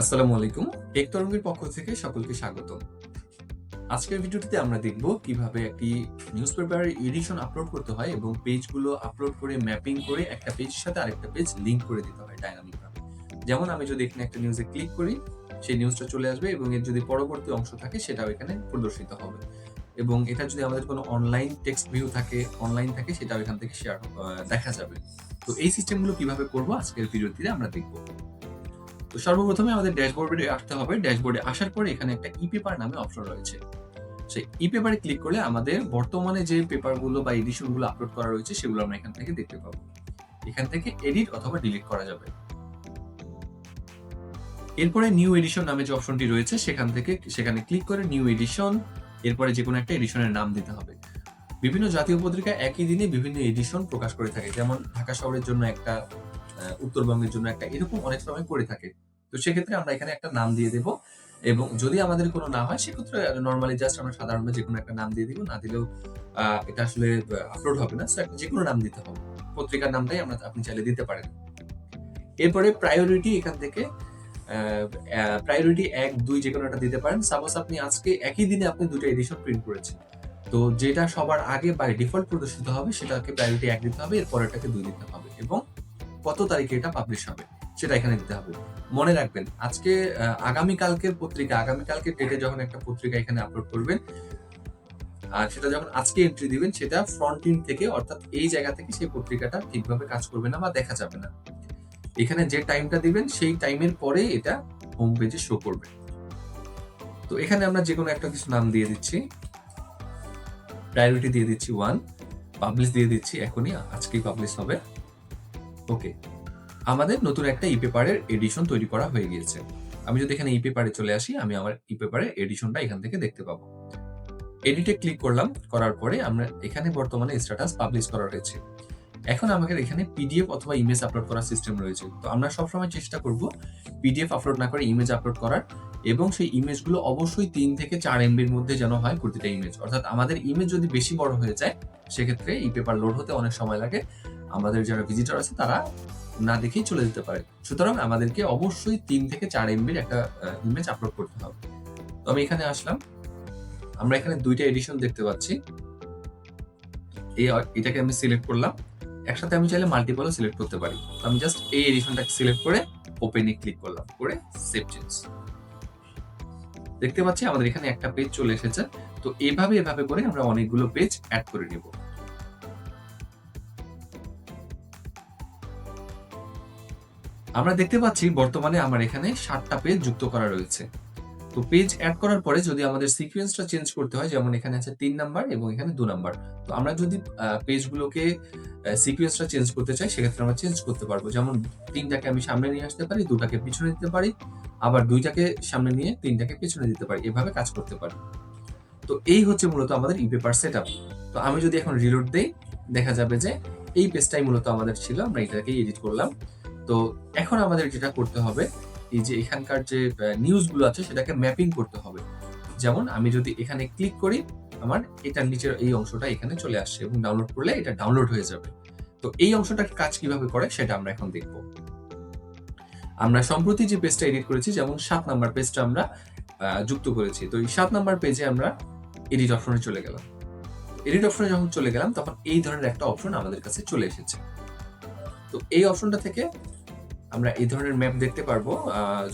আসসালামু আলাইকুম। টেক তরঙ্গের পক্ষ থেকে সকলকে স্বাগত আজকের ভিডিওটিতে আমরা দেখব কীভাবে একটি নিউজ পেপার এডিশন আপলোড করতে হয় এবং পেজগুলো আপলোড করে ম্যাপিং করে একটা পেজের সাথে আরেকটা পেজ লিংক করে দিতে হয় ডাইনামিক ভাবে যেমন আমি যদি এখানে একটা নিউজে ক্লিক করি, সেই নিউজটা চলে আসবে এবং এর যদি পরবর্তী অংশ থাকে, সেটাও এখানে প্রদর্শিত হবে। এবং এটা যদি আমাদের কোনো অনলাইন টেক্সট ভিউ থাকে অনলাইন থাকে, সেটাও এখান থেকে শেয়ার দেখা যাবে। তো এই সিস্টেমগুলো কীভাবে করব আজকের ভিডিওটিতে আমরা দেখব। তো সর্বপ্রথমে আমাদের ড্যাশবোর্ডে আসতে হবে। ড্যাশবোর্ডে আসার পরে এখানে একটা ই পেপার নামে অপশন রয়েছে। সেই ই পেপারে ক্লিক করলে আমাদের বর্তমানে যে পেপারগুলো বা এডিশনগুলো আপলোড করা রয়েছে সেগুলো আমরা এখান থেকে দেখতে পাবো। এখান থেকে এডিট অথবা ডিলিট করা যাবে। এরপরে নিউ এডিশন নামে যে অপশনটি রয়েছে সেখান থেকে সেখানে ক্লিক করে নিউ এডিশন, এরপরে যে কোনো একটা এডিশনের নাম দিতে হবে। বিভিন্ন জাতীয় পত্রিকা একই দিনে বিভিন্ন এডিশন প্রকাশ করে থাকে। যেমন ঢাকা শহরের জন্য একটা উত্তরবঙ্গের জন্য একটা এরকম অনেক সময় করে থাকে। তো সেক্ষেত্রে আমরা এখানে একটা নাম দিয়ে দেব এবং যদি আমাদের কোনো না হয়, সেক্ষেত্রে নর্মালি জাস্ট আমরা সাধারণভাবে যে কোনো একটা নাম দিয়ে দিব। না দিলেও এটা আসলে আপলোড হবে না। যে কোনো নাম দিতে হবে। পত্রিকার নামটাই আমরা আপনি চাইলে দিতে পারেন। এরপরে প্রায়োরিটি এখান থেকে প্রায়োরিটি এক, দুই যে কোনো একটা দিতে পারেন। সাপোজ আপনি আজকে একই দিনে আপনি দুটো এডিশন প্রিন্ট করেছেন। তো যেটা সবার আগে বাই ডিফল্ট প্রদর্শিত হবে, সেটাকে প্রায়োরিটি এক দিতে হবে এর পরেরটাকে দুই দিতে হবে। এবং কত তারিখে এটা পাবলিশ হবে, সেটা এখানে দিতে হবে। মনে রাখবেন, আজকে আগামীকালকের পত্রিকা আগামীকালকে ডেটে যখন একটা পত্রিকা এখানে আপলোড করবেন, আর সেটা যখন আজকে এন্ট্রি দিবেন, সেটা ফ্রন্ট ইন থেকে, অর্থাৎ এই জায়গা থেকে সেই পত্রিকাটা ঠিকভাবে কাজ করবে না বা দেখা যাবে না। এখানে যে টাইমটা দিবেন, সেই টাইমের পরে এটা হোম পেজে শো করবে। তো এখানে আমরা যে কোনো একটা কিছু নাম দিয়ে দিচ্ছি। প্রায়োরিটি দিয়ে দিচ্ছি ওয়ান পাবলিশ দিয়ে দিচ্ছি, এখনই আজকেই পাবলিশ হবে। ওকে আমাদের নতুন একটা ই পেপারের এডিশন তৈরি করা হয়ে গিয়েছে। আমি যদি এখানে ই পেপারে চলে আসি, আমি আমার ই পেপারের এডিশনটা এখান থেকে দেখতে পাবো। এডিটে ক্লিক করলাম, করার পরে আমরা এখানে বর্তমানে স্ট্যাটাস পাবলিশ করা রয়েছে এখন আমাদের এখানে পিডিএফ অথবা ইমেজ আপলোড করার সিস্টেম রয়েছে। তো আমরা সবসময় চেষ্টা করব পিডিএফ আপলোড না করে ইমেজ আপলোড করার এবং সেই ইমেজগুলো অবশ্যই তিন থেকে চার এমবির মধ্যে যেন হয় প্রতিটা ইমেজ অর্থাৎ আমাদের ইমেজ যদি বেশি বড় হয়ে যায়, সেক্ষেত্রে ই পেপার লোড হতে অনেক সময় লাগে। আমাদের যারা ভিজিটর আছে, তারা না দেখেই চলে যেতে পারে। সুতরাং আমাদেরকে অবশ্যই তিন থেকে চার এমবির একটা ইমেজ আপলোড করতে হবে। তো আমি এখানে আসলাম। আমরা এখানে দুইটা এডিশন দেখতে পাচ্ছি। এই, এটাকে আমি সিলেক্ট করলাম। একসাথে আমি চাইলে মাল্টিপলও সিলেক্ট করতে পারি। তো আমি জাস্ট এই এডিশনটাকে সিলেক্ট করে ওপেনে ক্লিক করলাম। করে সেভ চেঞ্জ দেখতে পাচ্ছি আমাদের এখানে একটা পেজ চলে এসেছে। তো এভাবে এভাবে করে আমরা অনেকগুলো পেজ অ্যাড করে নেব। আমরা দেখতে পাচ্ছি বর্তমানে আমার এখানে সাতটা পেজ যুক্ত করা রয়েছে। তো পেজ অ্যাড করার পরে যদি আমাদের সিকোয়েন্সটা চেঞ্জ করতে হয়, যেমন এখানে আছে তিন নাম্বার এবং এখানে দু নাম্বার তো আমরা যদি পেজগুলোকে সিকোয়েন্সটা চেঞ্জ করতে চাই, সেক্ষেত্রে আমরা চেঞ্জ করতে পারব। যেমন তিনটাকে আমি সামনে নিয়ে আসতে পারি, দুটাকে পিছনে দিতে পারি, আবার দুইটাকে সামনে নিয়ে তিনটাকে পিছনে দিতে পারি। এভাবে কাজ করতে পারি। তো এই হচ্ছে মূলত আমাদের ই পেপার সেট তো আমি যদি এখন রিলোড দেই, দেখা যাবে যে এই পেজটাই মূলত আমাদের ছিল। আমরা এটাকে এডিট করলাম। তো এখন আমাদের যেটা করতে হবে, এই যে এখানকার যে নিউজগুলো আছে সেটাকে ম্যাপিং করতে হবে। যেমন আমি যদি এখানে ক্লিক করি, আমার এটার নিচের এই অংশটা এখানে চলে আসছে এবং ডাউনলোড করলে এটা ডাউনলোড হয়ে যাবে। তো এই অংশটার কাজ কীভাবে করে সেটা আমরা এখন দেখব। আমরা সম্প্রতি যে পেজটা এডিট করেছি, যেমন সাত নাম্বার পেজটা আমরা যুক্ত করেছি। তো এই সাত নাম্বার পেজে আমরা এডিট অপশনে চলে গেলাম। এডিট অপশনে যখন চলে গেলাম, তখন এই ধরনের একটা অপশন আমাদের কাছে চলে এসেছে। তো এই অপশনটা থেকে আমরা এই ধরনের ম্যাপ দেখতে পারব।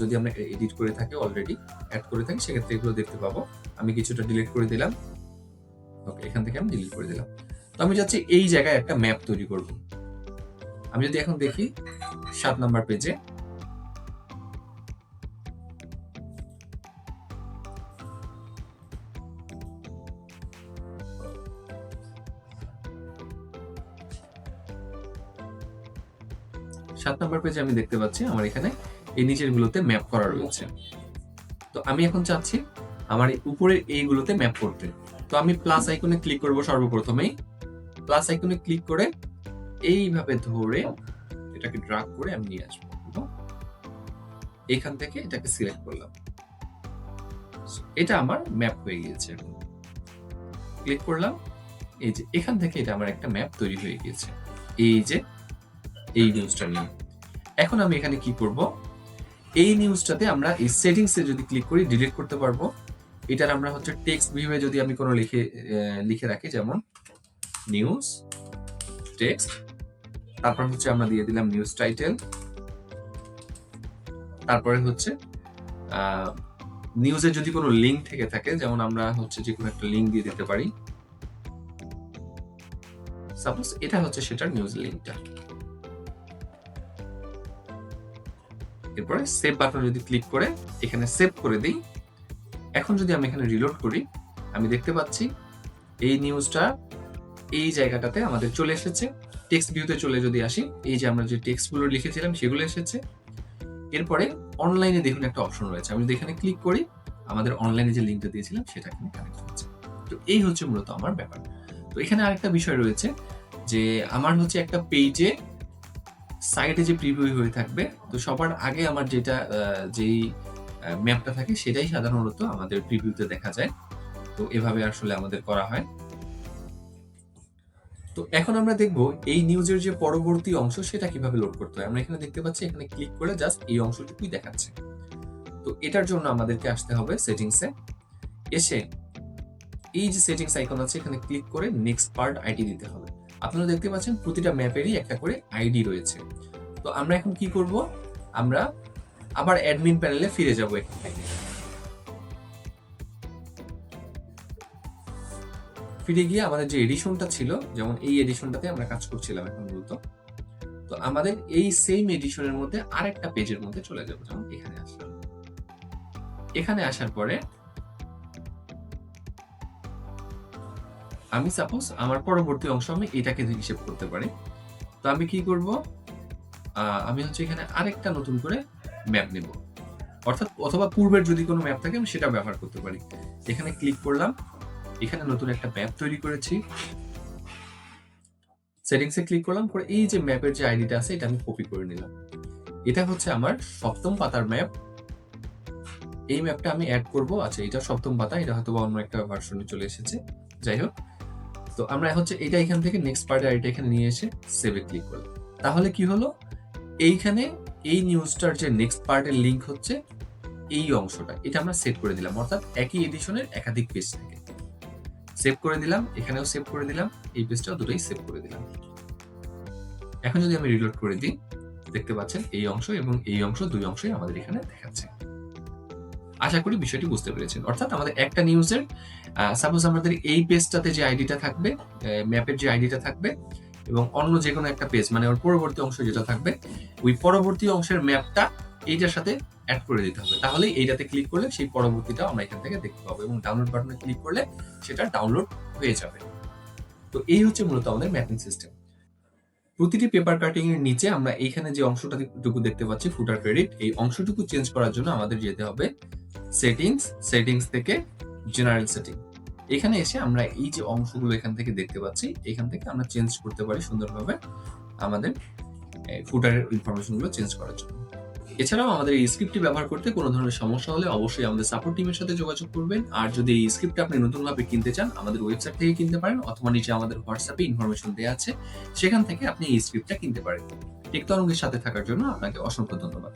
যদি আমরা এডিট করে থাকি অলরেডি অ্যাড করে থাকি, সেক্ষেত্রে এগুলো দেখতে পাবো। আমি কিছুটা ডিলিট করে দিলাম। ওকে এখান থেকে আমি ডিলিট করে দিলাম। তো আমি চাচ্ছি এই জায়গায় একটা ম্যাপ তৈরি করব। আমি যদি এখন দেখি, সাত নাম্বার পেজে সাত নাম্বার পেজে আমি দেখতে পাচ্ছি আমার এখানে এই নিচের গুলোতে ম্যাপ করা রয়েছে। তো আমি এখন চাচ্ছি আমার উপরের এইগুলোতে ম্যাপ করতে। তো আমি প্লাস আইকনে ক্লিক করব সর্বপ্রথমেই। প্লাস আইকনে ক্লিক করে এইভাবে ধরে এটাকে ড্রাগ করে আমি নিয়ে আসব। এখান থেকে এটাকে সিলেক্ট করলাম। এটা আমার ম্যাপ হয়ে গিয়েছে। ক্লিক করলাম। এই যে এখান থেকে এটা আমার একটা ম্যাপ তৈরি হয়ে গিয়েছে। এই যে এই নিউজটা নিয়ে। এখন আমি এখানে কি করব? এই নিউজটাতে আমরা এই সেটিংসে যদি ক্লিক করি ডিলিট করতে পারব। এটার আমরা হচ্ছে টেক্সট ভিউয়ে যদি আমি কোনো লিখে লিখে রাখি, যেমন নিউজ টেক্সট তারপর হচ্ছে আমরা দিয়ে দিলাম নিউজ টাইটেল তারপরে হচ্ছে নিউজে যদি কোনো লিঙ্ক থেকে থাকে, যেমন আমরা হচ্ছে যে কোনো একটা লিঙ্ক দিয়ে দিতে পারি। সাপোজ এটা হচ্ছে সেটার নিউজ লিঙ্কটা এরপরে সেভ বাটন যদি ক্লিক করে, এখানে সেভ করে দিই। এখন যদি আমি এখানে রিলোড করি, আমি দেখতে পাচ্ছি এই নিউজটা এই জায়গাটাতে আমাদের চলে এসেছে। টেক্সট ভিউতে চলে যদি আসি, এই যে আমরা যে টেক্সটগুলো লিখেছিলাম, সেগুলো এসেছে। এরপরে অনলাইনে দেখুন একটা অপশন রয়েছে। আমি যদি এখানে ক্লিক করি, আমাদের অনলাইনে যে লিঙ্কটা দিয়েছিলাম, সেটা এখানে কানেক্ট হচ্ছে। তো এই হচ্ছে মূলত আমার ব্যাপার। তো এখানে আরেকটা বিষয় রয়েছে যে, আমার হচ্ছে একটা পেজে সাইটে যে প্রিভিউ হয়ে থাকবে, তো সবার আগে আমার যেটা যেই ম্যাপটা থাকে সেটাই সাধারণত আমাদের প্রিভিউতে দেখা যায়। তো এভাবে আসলে আমাদের করা হয়। তো এখন আমরা দেখব এই নিউজের যে পরবর্তী অংশ, সেটা কীভাবে লোড করতে হয়। আমরা এখানে দেখতে পাচ্ছি, এখানে ক্লিক করে জাস্ট এই অংশটুকুই দেখাচ্ছে। তো এটার জন্য আমাদেরকে আসতে হবে সেটিংসে এসে এই যে সেটিংস আইকন আছে, এখানে ক্লিক করে নেক্সট পার্ট আইডি দিতে হবে। আপনারা দেখতে পাচ্ছেন প্রতিটা ম্যাপেরই একটা করে আইডি রয়েছে। তো আমরা এখন কি করব? আমরা আবার অ্যাডমিন প্যানেলে ফিরে যাব ফিরে গিয়ে আমাদের যে এডিশনটা ছিল, যেমন এই এডিশনটাতে আমরা কাজ করছিলাম এখন মূলত, তো আমাদের এই সেম এডিশনের মধ্যে আরেকটা পেজের মধ্যে চলে যাব, যেমন এখানে আসলাম। এখানে আসার পরে আমি সাপোজ আমার পরবর্তী অংশ আমি এটাকে হিসেব করতে পারি, তো আমি কি করব? আমি হচ্ছে এখানে আরেকটা নতুন করে ম্যাপ নেব। অর্থাৎ অথবা পূর্বের যদি কোনো ম্যাপ থাকে, আমি সেটা ব্যবহার করতে পারি। এখানে ক্লিক করলাম, এখানে নতুন একটা ম্যাপ তৈরি করেছি। সেটিংসে ক্লিক করলাম, করে এই যে ম্যাপের যে আইডিটা আছে, এটা আমি কপি করে নিলাম। এটা হচ্ছে আমার সপ্তম পাতার ম্যাপ এই ম্যাপটা আমি অ্যাড করব। আচ্ছা এটা সপ্তম পাতা, এটা হয়তো অন্য একটা ভার্সনে চলে এসেছে। যাই হোক তো আমরা হচ্ছে এটা এখান থেকে নেক্সট পার্টে আইডিটা এখানে নিয়ে এসে সেভে ক্লিক করলাম। তাহলে কি হলো? এইখানে এই নিউজটার যে নেক্সট পার্টের লিংক হচ্ছে, এই অংশটা, এটা আমরা সেভ করে দিলাম। অর্থাৎ একই এডিশনের একাধিক পেজ থেকে। সেভ করে দিলাম, এখানেও সেভ করে দিলাম, এই পেজটাও দুটোই সেভ করে দিলাম। এখন যদি আমি রিলোড করে দিই, দেখতে পাচ্ছেন এই অংশ এবং এই অংশ দুই অংশই আমাদের এখানে দেখাচ্ছে। আশা করি বিষয়টি বুঝতে পেরেছেন। অর্থাৎ আমাদের একটা নিউজের সাপোজ আমাদের এই পেজটাতে যে আইডিটা থাকবে ম্যাপের যে আইডিটা থাকবে এবং অন্য যে কোনো একটা পেজ মানে ওর পরবর্তী অংশ যেটা থাকবে, ওই পরবর্তী অংশের ম্যাপটা এইটার সাথে অ্যাড করে দিতে হবে। তাহলেই এইটাতে ক্লিক করলে সেই পরবর্তীটা আমরা এখান থেকে দেখতে পাবো এবং ডাউনলোড বাটনে ক্লিক করলে সেটা ডাউনলোড হয়ে যাবে। তো এই হচ্ছে মূলত আমাদের ম্যাপিং সিস্টেম প্রতিটি পেপার কাটিং এর নিচে আমরা এইখানে যে অংশটুকু দেখতে পাচ্ছি ফুটার ক্রেডিট এই অংশটুকু চেঞ্জ করার জন্য আমাদের যেতে হবে সেটিংস সেটিংস থেকে জেনারেল সেটিং এখানে এসে আমরা এই যে অংশগুলো এখান থেকে দেখতে পাচ্ছি, এখান থেকে আমরা চেঞ্জ করতে পারি সুন্দরভাবে আমাদের ফুটারের ইনফরমেশনগুলো চেঞ্জ করার জন্য। এছাড়াও আমাদের এই স্ক্রিপ্টটি ব্যবহার করতে কোনো ধরনের সমস্যা হলে অবশ্যই আমাদের সাপোর্ট টিমের সাথে যোগাযোগ করবেন। আর যদি এই স্ক্রিপ্ট আপনি নতুনভাবে কিনতে চান, আমাদের ওয়েবসাইট থেকে কিনতে পারেন অথবা নিচে আমাদের হোয়াটসঅ্যাপে ইনফরমেশন দেওয়া আছে, সেখান থেকে আপনি এই স্ক্রিপ্টটা কিনতে পারেন। টেক তরঙ্গের সাথে থাকার জন্য আপনাকে অসংখ্য ধন্যবাদ।